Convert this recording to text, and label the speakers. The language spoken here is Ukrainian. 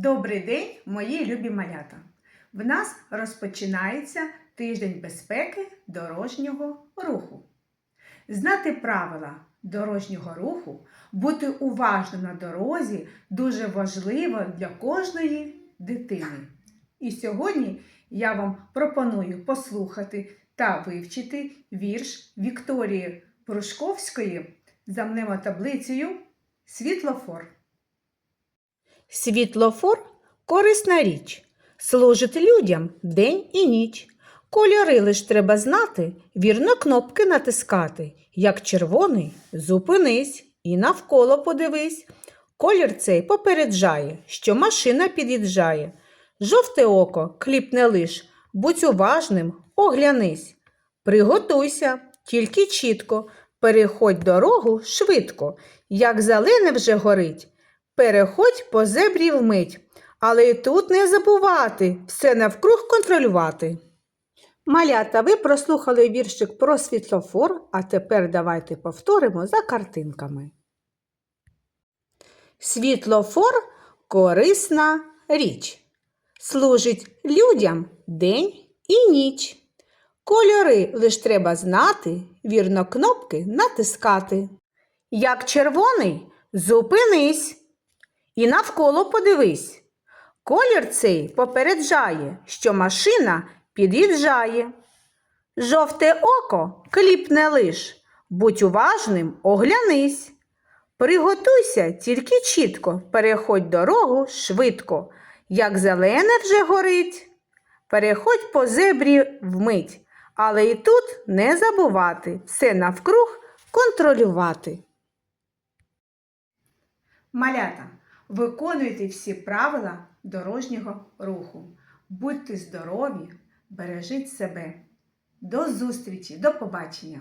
Speaker 1: Добрий день, мої любі малята! В нас розпочинається тиждень безпеки дорожнього руху. Знати правила дорожнього руху, бути уважним на дорозі дуже важливо для кожної дитини. І сьогодні я вам пропоную послухати та вивчити вірш Вікторії Прушковської за мнемотаблицею Світлофор.
Speaker 2: Світлофор корисна річ, служить людям день і ніч. Кольори лиш треба знати, вірно кнопки натискати. Як червоний, зупинись і навколо подивись. Колір цей попереджає, що машина під'їжджає. Жовте око кліпне лиш, будь уважним, оглянись. Приготуйся, тільки чітко, переходь дорогу швидко, як зелене вже горить. Переходь по зебрі вмить, але й тут не забувати все навкруг контролювати. Малята, ви прослухали віршик про світлофор, а тепер давайте повторимо за картинками. Світлофор корисна річ. Служить людям день і ніч. Кольори лиш треба знати, вірно кнопки натискати. Як червоний, зупинись і навколо подивись. Колір цей попереджає, що машина під'їжджає. Жовте око кліпне лиш, будь уважним, оглянись. Приготуйся тільки чітко, переходь дорогу швидко, як зелене вже горить. Переходь по зебрі вмить, але і тут не забувати все навкруг контролювати.
Speaker 1: Малята, виконуйте всі правила дорожнього руху. Будьте здорові, бережіть себе. До зустрічі, до побачення!